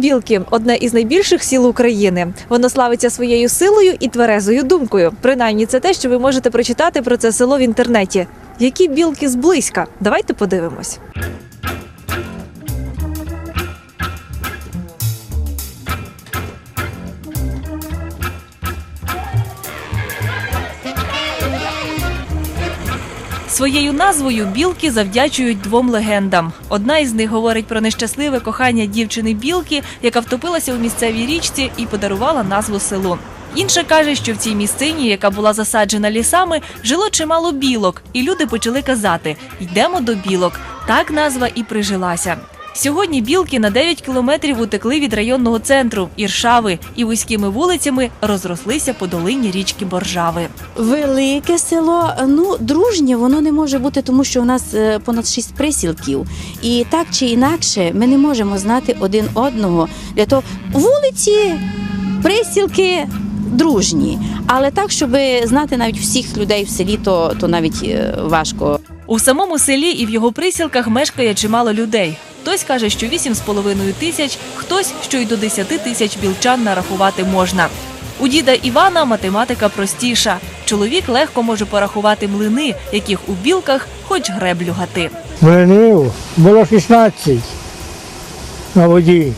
Білки одне із найбільших сіл України. Воно славиться своєю силою і тверезою думкою. Принаймні, це те, що ви можете прочитати про це село в інтернеті. Які білки зблизька? Давайте подивимось. Своєю назвою білки завдячують двом легендам. Одна із них говорить про нещасливе кохання дівчини білки, яка втопилася у місцевій річці і подарувала назву селу. Інша каже, що в цій місцині, яка була засаджена лісами, жило чимало білок, і люди почали казати: йдемо до білок. Так назва і прижилася. Сьогодні білки на 9 кілометрів утекли від районного центру Іршави і вузькими вулицями розрослися по долині річки Боржави. Велике село, ну дружнє воно не може бути, тому що у нас е, понад шість присілків. І так чи інакше ми не можемо знати один одного. Для того вулиці, присілки дружні. Але так, щоб знати навіть всіх людей в селі, то, то навіть е, важко. У самому селі і в його присілках мешкає чимало людей. Хтось каже, що 8,5 тисяч, хтось, що й до 10 тисяч білчан нарахувати можна. У діда Івана математика простіша. Чоловік легко може порахувати млини, яких у білках хоч греблю гати. Млинів було 16 на воді.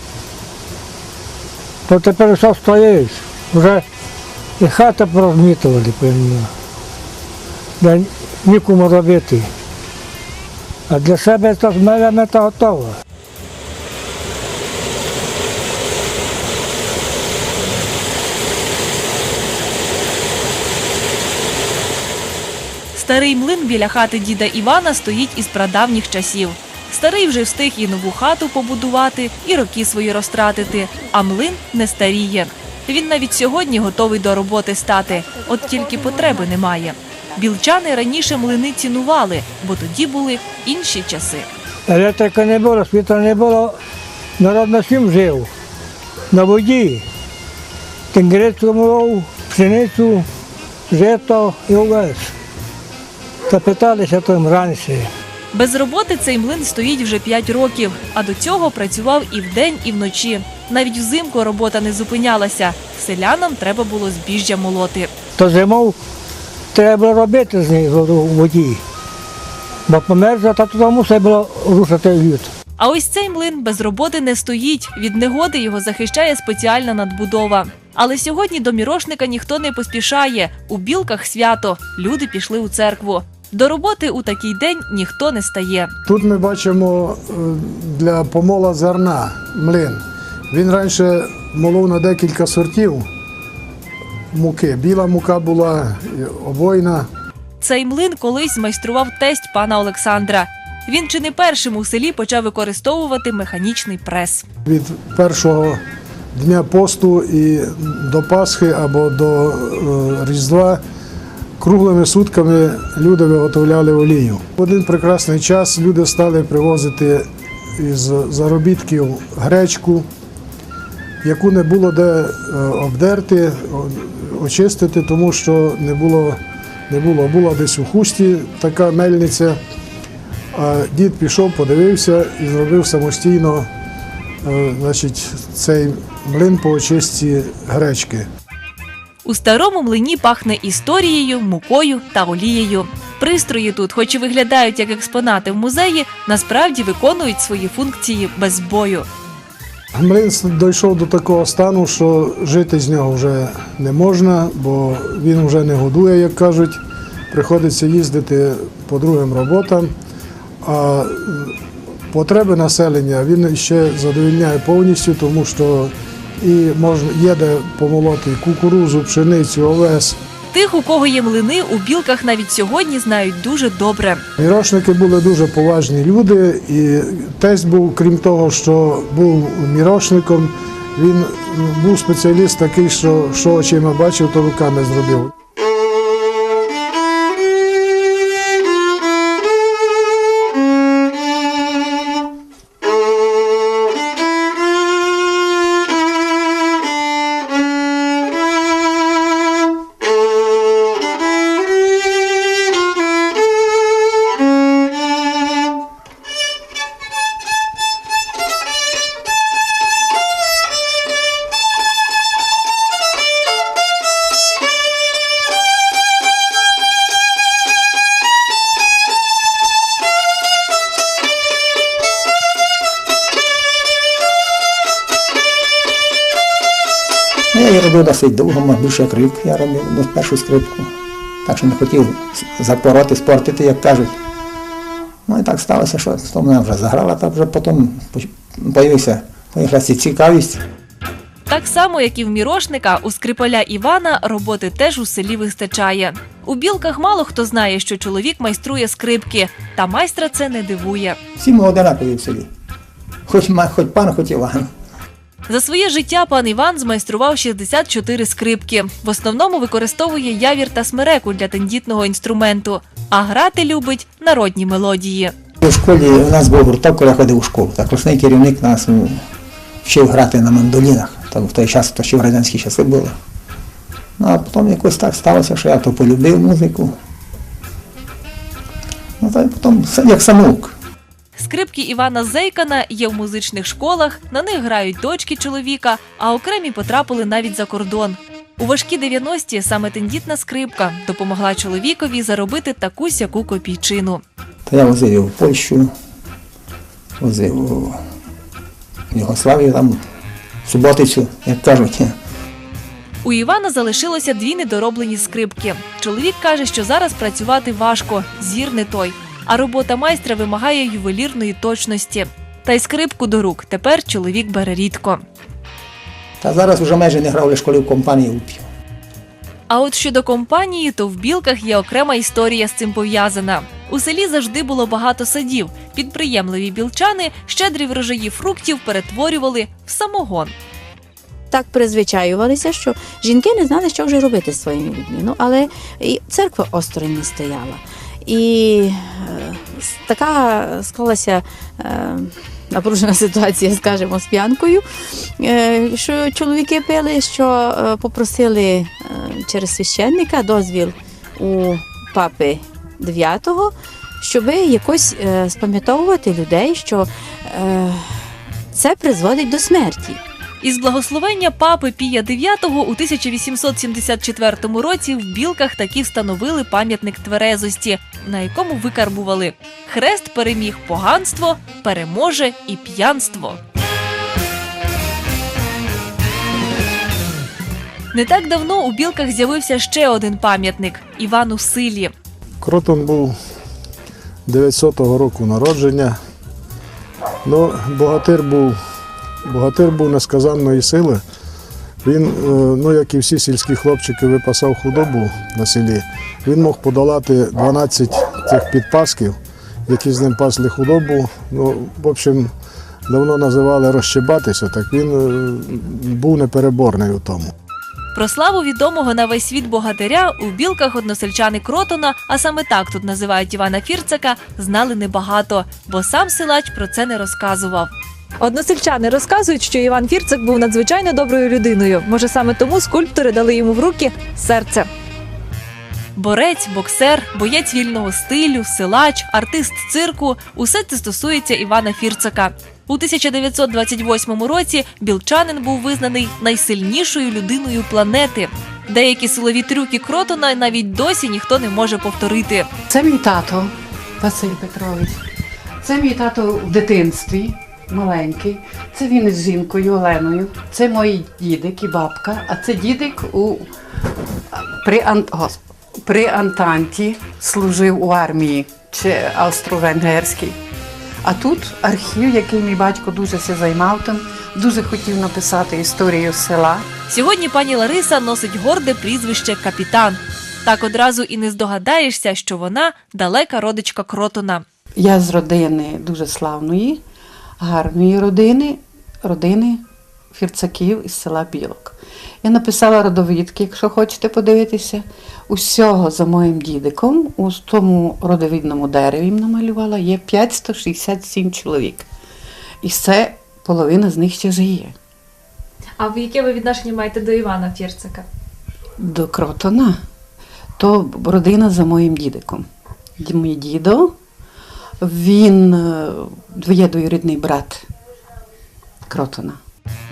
То тепер все стоїть. Вже і хата порозмітували певно. Нікому робити. А для себе то з мене мета готова. Старий млин біля хати діда Івана стоїть із прадавніх часів. Старий вже встиг і нову хату побудувати, і роки свої розтратити, а млин не старіє. Він навіть сьогодні готовий до роботи стати, от тільки потреби немає. Білчани раніше млини цінували, бо тоді були інші часи. Електрики не було, світла не було. Народ на всім жив. На воді. Тенгрицю молов, пшеницю, жито і овес. Та питалися там раніше. Без роботи цей млин стоїть вже 5 років, а до цього працював і вдень, і вночі. Навіть взимку робота не зупинялася. Селянам треба було збіжжя молоти. То зимов треба робити з них у воді. Бо померзла, та туди мусить було рушити лід. А ось цей млин без роботи не стоїть. Від негоди його захищає спеціальна надбудова. Але сьогодні до мірошника ніхто не поспішає. У білках свято. Люди пішли у церкву. До роботи у такий день ніхто не стає. Тут ми бачимо е, для помола зерна млин. Він раніше молов на декілька сортів муки. Біла мука була обойна. Цей млин колись змайстрував тесть пана Олександра. Він чи не першим у селі почав використовувати механічний прес. Від першого дня посту і до Пасхи або до е, Різдва круглими сутками люди виготовляли олію. В один прекрасний час люди стали привозити із заробітків гречку, яку не було де е, обдерти, очистити, тому що не було, не було. Була десь у хусті така мельниця. А дід пішов, подивився і зробив самостійно е, значить, цей млин по очистці гречки. У старому млині пахне історією, мукою та олією. Пристрої тут, хоч і виглядають як експонати в музеї, насправді виконують свої функції без бою. Млин дійшов до такого стану, що жити з нього вже не можна, бо він вже не годує, як кажуть. Приходиться їздити по другим роботам. А потреби населення він ще задовільняє повністю, тому що і можна є де помолоти кукурузу, пшеницю, овес. Тих, у кого є млини, у білках навіть сьогодні знають дуже добре. Мірошники були дуже поважні люди, і тесть був, крім того, що був мірошником, він був спеціаліст такий, що що очима бачив, то руками зробив. Досить довго, мабуть, більше рік я робив ну, першу скрипку. Так що не хотів запороти, спортити, як кажуть. Ну і так сталося, що вона вже заграла, та вже потім появився, появилася цікавість. Так само, як і в мірошника, у скрипаля Івана роботи теж у селі вистачає. У білках мало хто знає, що чоловік майструє скрипки, та майстра це не дивує. Всі ми одинакові в селі. Хоч, хоч пан, хоч Іван. За своє життя пан Іван змайстрував 64 скрипки. В основному використовує явір та смереку для тендітного інструменту, а грати любить народні мелодії. У школі у нас був гурток, коли я ходив у школу. Так керівник нас вчив грати на мандолінах. То в той час, то ще в радянські часи було. Ну, а потім якось так сталося, що я то полюбив музику. Ну, та потім як самоук. Скрипки Івана Зейкана є в музичних школах, на них грають дочки чоловіка, а окремі потрапили навіть за кордон. У важкі 90-ті саме тендітна скрипка допомогла чоловікові заробити таку сяку копійчину. Та я возив його в Польщу, возив у Югославію, там, Суботицю, як кажуть. У Івана залишилося дві недороблені скрипки. Чоловік каже, що зараз працювати важко, зір не той. А робота майстра вимагає ювелірної точності. Та й скрипку до рук тепер чоловік бере рідко. Та зараз вже майже не грав лише в компанії вип'ю. А от щодо компанії, то в білках є окрема історія з цим пов'язана. У селі завжди було багато садів. Підприємливі білчани щедрі врожаї фруктів перетворювали в самогон. Так призвичаювалися, що жінки не знали, що вже робити зі своїми людьми. Ну, але і церква осторонь не стояла. І е, така склалася е, напружена ситуація, скажімо, з п'янкою, е, що чоловіки пили, що попросили через священника дозвіл у папи 9-го, щоб якось спам'ятовувати людей, що це призводить до смерті. Із благословення папи Пія IX у 1874 році в білках таки встановили пам'ятник тверезості, на якому викарбували хрест переміг поганство, переможе і п'янство. Не так давно у білках з'явився ще один пам'ятник Івану Силі. Кротон був 900-го року народження. Ну, богатир був, богатир був несказанної сили. Він, е, ну як і всі сільські хлопчики, випасав худобу на селі. Він мог подолати 12 цих підпасків, які з ним пасли худобу. Ну, в общем, давно називали розщебатися, так він е, був непереборний у тому. Про славу відомого на весь світ богатиря у білках односельчани Кротона, а саме так тут називають Івана Фірцака, знали небагато, бо сам силач про це не розказував. Односельчани розказують, що Іван Фірцик був надзвичайно доброю людиною. Може, саме тому скульптори дали йому в руки серце. Борець, боксер, боєць вільного стилю, силач, артист цирку усе це стосується Івана Фірцака. У 1928 році білчанин був визнаний найсильнішою людиною планети. Деякі силові трюки Кротона навіть досі ніхто не може повторити. Це мій тато Василь Петрович. Це мій тато в дитинстві, маленький. Це він із жінкою Оленою. Це мої дідик і бабка. А це дідик у при, Ан... При Антанті служив у армії чи австро-венгерській. А тут архів, який мій батько дуже се займав там, дуже хотів написати історію села. Сьогодні пані Лариса носить горде прізвище капітан. Так одразу і не здогадаєшся, що вона далека родичка Кротона. Я з родини дуже славної, гарної родини, родини фірцаків із села Білок. Я написала родовідки, якщо хочете подивитися. Усього за моїм дідиком, у тому родовідному дереві намалювала, є 567 чоловік. І це половина з них ще живе. А в яке ви відношення маєте до Івана Фірцика? До Кротона, то родина за моїм дідиком. Мій дідо, він е, є двоюрідний брат Кротона.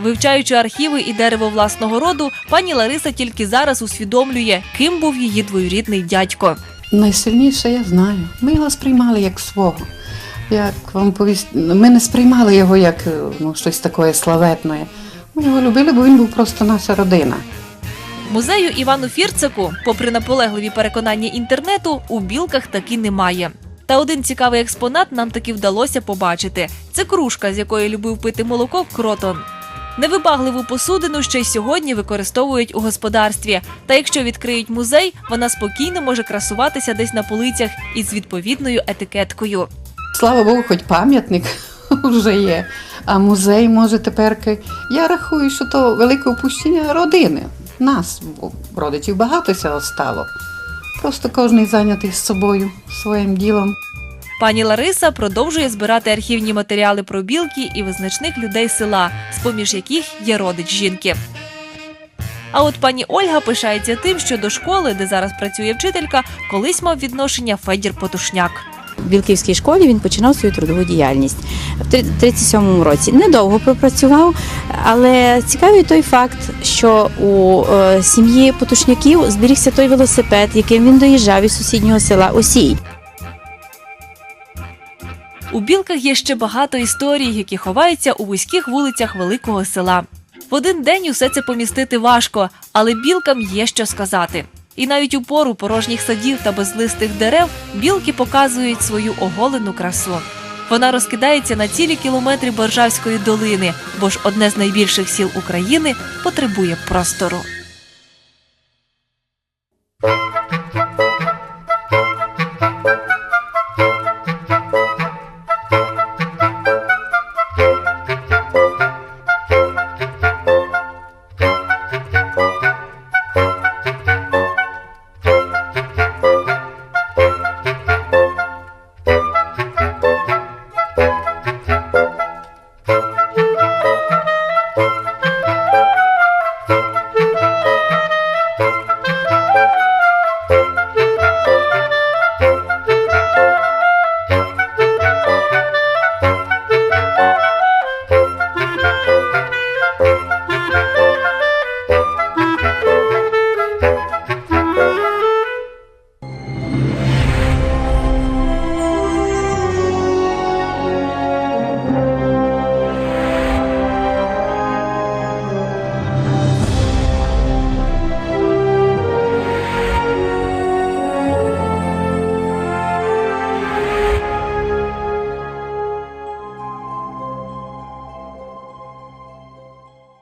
Вивчаючи архіви і дерево власного роду, пані Лариса тільки зараз усвідомлює, ким був її двоюрідний дядько. Найсильніше я знаю. Ми його сприймали як свого. Як вам повість, ми не сприймали його як е, ну, щось таке славетне. Ми його любили, бо він був просто наша родина. Музею Івану Фірцику, попри наполегливі переконання інтернету, у білках таки немає. Та один цікавий експонат нам таки вдалося побачити: це кружка, з якої любив пити молоко кротон. Невибагливу посудину ще й сьогодні використовують у господарстві. Та якщо відкриють музей, вона спокійно може красуватися десь на полицях із відповідною етикеткою. Слава Богу, хоч пам'ятник вже є. А музей може тепер. Я рахую, що то велике опущення родини. Нас, родичів багато стало. Просто кожен зайнятий з собою, своїм ділом. Пані Лариса продовжує збирати архівні матеріали про білки і визначних людей села, з-поміж яких є родич жінки. А от пані Ольга пишається тим, що до школи, де зараз працює вчителька, колись мав відношення Федір Потушняк. В Білківській школі він починав свою трудову діяльність в 37-му році. Недовго пропрацював, але цікавий той факт, що у е, сім'ї потушняків зберігся той велосипед, яким він доїжджав із сусіднього села Осій. У білках є ще багато історій, які ховаються у вузьких вулицях великого села. В один день усе це помістити важко, але білкам є що сказати. І навіть у пору порожніх садів та безлистих дерев білки показують свою оголену красу. Вона розкидається на цілі кілометри Боржавської долини, бо ж одне з найбільших сіл України потребує простору.